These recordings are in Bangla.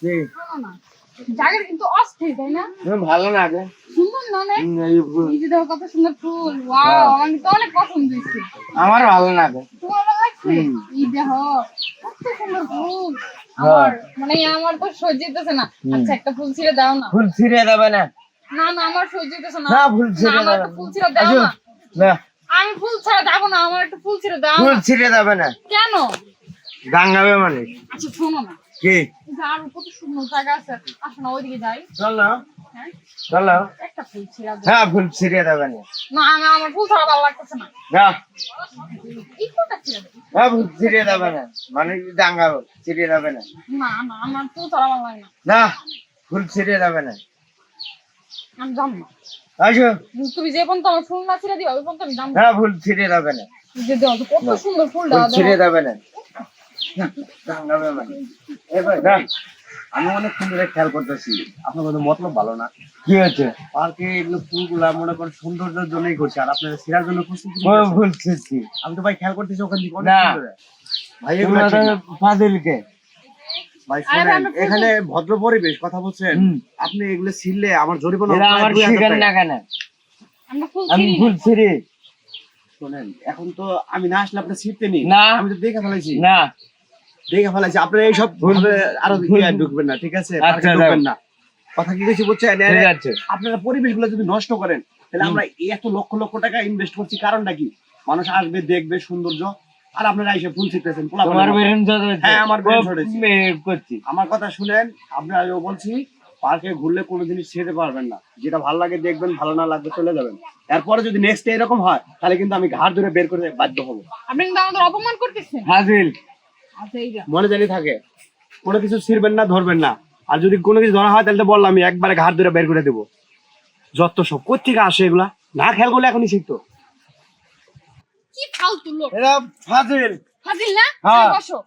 কি শোনো কিন্তু অস্থির তাই না? ভালো না আগে সুন্দর না অনেক? এই যে দেখো কত সুন্দর ফুল। ওয়াও হ্যাঁ। আমার তো অনেক পছন্দ হয়েছে। আমার ভালো না আগে তোমার ভালো লাগছে? এই দেখো কত সুন্দর ফুল। হ্যাঁ। আমার মানে আমার তো না। আচ্ছা একটা ফুল ছিঁড়ে দাও না। ফুল ছিঁড়ে দেবে না। না না আমার সহ্য হইতেছে না। না, ফুল ছিঁড়ে দাও না। ফুল ছিঁড়ে দাও না। না। আমি ফুল ছাড়া যাব না আমার একটা ফুল ছিঁড়ে দাও ফুল ছিঁড়ে দেবে না। কেন? গাঙ্গাবে মানে। আচ্ছা শোনো না। কি? আরও সুন্দর জায়গা আছে। ওইদিকে যাই। চলো হ্যাঁ? চলো একটা ফুল ছিঁড়ে দাও হ্যাঁ ফুল ছিঁড়ে দেবে না না আমি আমার ফুল ছাড়া ভালো লাগতেছে না। না। এই ফুলটা ছিঁড়ে দাও হ্যাঁ ফুল ছিঁড়ে দেবে না মানে দেবে না না না আমার ফুল ছাড়া ভালো লাগে না। না ফুল দেবে না আমি না। আসো। তুমি যে পর্যন্ত আমার ফুল না ছিঁড়ে দিও ওই পর্যন্ত আমি না। হ্যাঁ ফুল ছিঁড়ে দেবে না যে কত সুন্দর ফুল ফুল দেওয়া ছিঁড়ে দেওয়া দেবে না আমি অনেক সুন্দর খেয়াল করতেছি। আপনার মধ্যে মতলব ভালো না। কি হচ্ছে পার্কে এগুলো ফুলগুলা মনে করেন সৌন্দর্যের জন্যই করছে আর আপনার সিরার জন্য। ফুল ছিঁড়ছি আমি তো ভাই খেয়াল করতেছি ওখান থেকে। ভাই এগুলো ফাদিলকে ভাই শোনেন, এখানে ভদ্র পরিবেশ কথা বলছেন? আপনি এগুলো ছিললে আমার জরিমানা আমার টাকা। না কেন? আমি ফুল। ছিঁড়ি। শোনেন এখন তো আমি না আসলে আপনি ছিটতে নি। না। আমি তো দেখে ফেলাইছি। না। দেখে ফেলাইছি। আপনি এইসব আরও ঢুকবেন না ঠিক আছে? আচ্ছা, ঢুকবেন না। কথা কি কইছি বুঝছেন আপনারা পরিবেশগুলো যদি নষ্ট করেন তাহলে আমরা এত লক্ষ লক্ষ টাকা ইনভেস্ট করছি কারণটা কি? মানুষ আসবে দেখবে সৌন্দর্য আর আপনারা এসে ফুল হচ্ছে, হ্যাঁ, আমার কথা শুনেন আপনি আমিও বলছি পার্কে ঘুরলে কোনো জিনিস ছেড়ে পারবেন না। যেটা ভালো লাগে দেখবেন ভালো না লাগবে চলে যাবেন। এরপরে যদি নেক্সট এরকম হয় তাহলে কিন্তু আমি ঘাট ধরে বের করে বাধ্য হব। আপনি কিন্তু আমাদের অপমান করতেছেন। মনে জানি থাকে কোনো কিছু ছিড়বেন না ধরবেন না। আর যদি কোনো কিছু ধরা হয় তাহলে তো বললাম আমি একবারে ঘাট ধরে বের করে দেবো। যত সব কোথেকে আসে এগুলা? না খেয়াল করলে এখনই শিখতো কি ফালতু লোক। এরা ফাজিল। ফাজিল না? হ্যাঁ। বসো।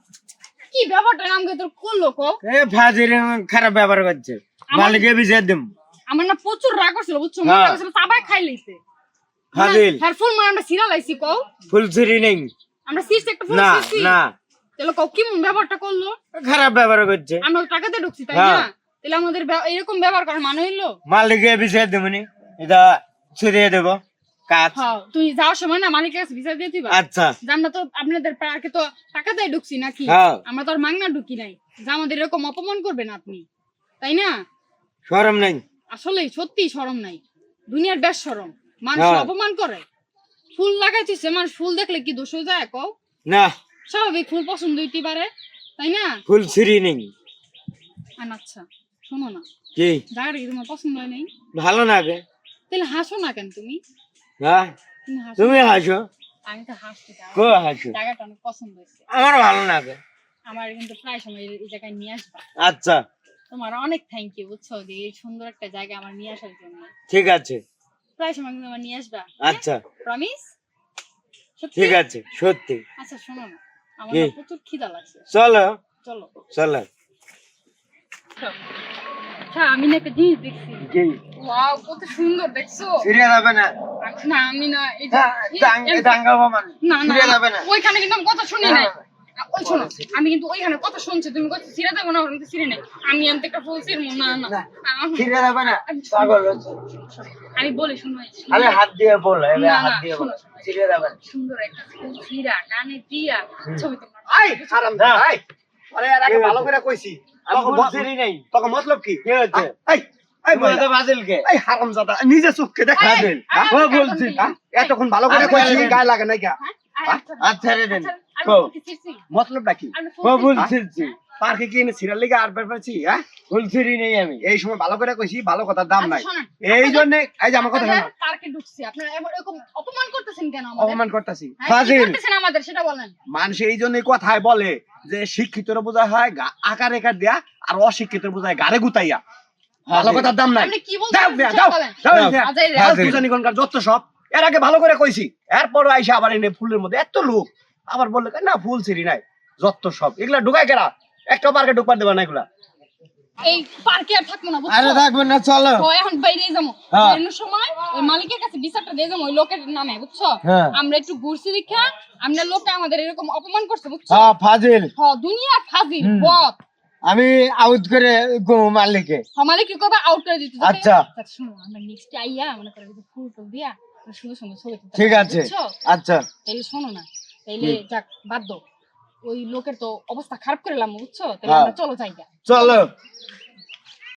কি ব্যাপারটা আমাকে তোর? করল কো এ ফাজিল খারাপ ব্যবহার করছে। মালিকে বিচার দিম। আমার না প্রচুর রাগ করছিল বুঝছ? হ্যাঁ। মনে করছিল চাবাই খাই লইছে। ফাজিল। হ্যাঁ ফুল মানে আমরা সিরা লাইছি কও। ফুল ছিঁড়ি নেই। আমরা সিরছে একটা ফুল না না। তাহলে কি ব্যাপারটা করল? খারাপ ব্যবহার করছে। আমরা ঢুকছি তাই হ্যাঁ। না তাহলে আমাদের এরকম ব্যবহার করার মানে হইল? মালিকে বিচার দেবনি এটা ছিঁড়িয়ে দেব। কাজ। হ্যাঁ তুই যাওয়ার সময় না মালিকের কাছে বিচার দিয়ে দিবা। আচ্ছা। আমরা তো আপনাদের তো ঢুকছি নাকি? হ্যাঁ। আমরা তো আর মাংনা ঢুকি নাই। যে আমাদের এরকম অপমান করবেন আপনি তাই না? সরম নেই। আসলে সত্যি শরম নাই। দুনিয়ার বেশ শরম। মানুষ হ্যাঁ। অপমান করে। ফুল লাগাইছিস মানুষ ফুল দেখলে কি দোষ হয়ে যায় কও? না। স্বাভাবিক ফুল পছন্দ হইতে পারে তাই না? ফুল ছিঁড়ি নেই। আচ্ছা শোনো না। কি? জায়গাটা কি তোমার পছন্দ হয় নাই। ভালো না গে। তাহলে হাসো না কেন তুমি? হ্যাঁ? তুমি হাসো। আমি তো হাসতে কো হাসো? জায়গাটা অনেক পছন্দ হয়েছে। আমার ভালো না গে। আমার কিন্তু প্রায় সময় এই- এই জায়গায় নিয়ে আসবা। আচ্ছা। তোমার অনেক থ্যাংক ইউ বুঝছ? যে এই সুন্দর একটা জায়গা আমার নিয়ে আসার জন্য। ঠিক আছে। প্রায় সময় কিন্তু আমার নিয়ে আসবা। আচ্ছা। প্রমিস ঠিক আছে সত্যি। আচ্ছা শোনো না। আমার কি? প্রচুর খিদা লাগছে। চলো। চলো। চলো। আচ্ছা আমি না একটা জিনিস দেখছি। ওয়াও কত সুন্দর দেখছ? ছিঁড়ে যাবে না। আমি- না আমি না এই যে হ্যাঁ, না না। ওইখানে কিন্তু আমি কথা শুনি নাই। হ্যাঁ। ওই শোনো আমি কিন্তু ওইখানে কথা শুনছি তুমি ছিঁড়ে দেবো না আমি তো ছিঁড়ে নাই আমি আনতে একটা ফুল ছিঁড়বো না না ছিঁড়ে যাবে না পাগল হচ্ছে। আমি বলি শুনো আরে হাত দিয়ে বল এবার হাত দিয়ে বল। ছিঁড়ে না সুন্দর একটা ফুল ছিঁড়া কানে দিয়া ছবি তোমার আই হারাম হ্যাঁ। আই আরে এর আগে ভালো করে কইছি তখন মতলব কি কি হচ্ছে হারাম নিজে চোখকে দেখা দেন এই, হ্যাঁ? এতক্ষণ ভালো করে কইছি আচ্ছা। গায়ে লাগে হ্যাঁ? হ্যাঁ? আচ্ছা রে দেন। আমি কো ফুল ছিঁড়ছি। মতলবটা কি? আমি ফুল ও ছিঁড়ছি। ফুল ছিঁড়ছি। পার্কে কি এনে সিরিয়াল লিগে আর পারছি হ্যাঁ? ফুল নেই আমি। এই সময় ভালো করে কইছি ভালো কথার দাম নাই। এই জন্য এই যে আমার কথা শোনো পার্কে ঢুকছি আপনারা এরকম অপমান করতেছেন কেন আমাদের? অপমান করতেছি। হ্যাঁ, ফাজিল। করতেছেন আমাদের সেটা বলেন। মানুষ এই জন্যই কথায় বলে যে শিক্ষিতরা বোঝা হয় আকার একার দেয়া আর অশিক্ষিত বোঝায় গাড়ে গুতাইয়া। ভালো কথার দাম নাই। আপনি কি। আচ্ছা, যত সব এর আগে ভালো করে কইছি। এরপর আইসা আবার এনে ফুলের মধ্যে এত লোক আবার বললে না ফুল ছিড়ি নাই যত সব। এগুলা ঢুকায় কেরা? একটা পার্কে ঢুকবার দেবা না এগুলা? এই পার্কে আর থাকব না আরে বুঝছ থাকবেন না চলো। তো এখন বাইরে যাব। হ্যাঁ। বেরোনোর সময় ওই মালিকের কাছে বিচারটা দিয়ে যাব ওই লোকের নামে বুঝছ? হ্যাঁ। আমরা একটু ঘুরছি দেখা আমরা লোকে আমাদের এরকম অপমান করছে বুঝছ? হ্যাঁ ফাজিল। দুনিয়া। আমি আউট করে গো মালিকে। আমাদের কি করবা আউট করে দিতে আচ্ছা। শুনো আমরা নেক্সট আইয়া মনে করো ফুল টুল দিয়া আমরা সুন্দর সুন্দর ছবি ঠিক আছে। আচ্ছা। তাহলে শোনো না তাইলে যাক বাদ দাও। ওই লোকের তো অবস্থা খারাপ করে লাম বুঝছ? তাহলে হ্যাঁ। আমরা চলো যাই চলো।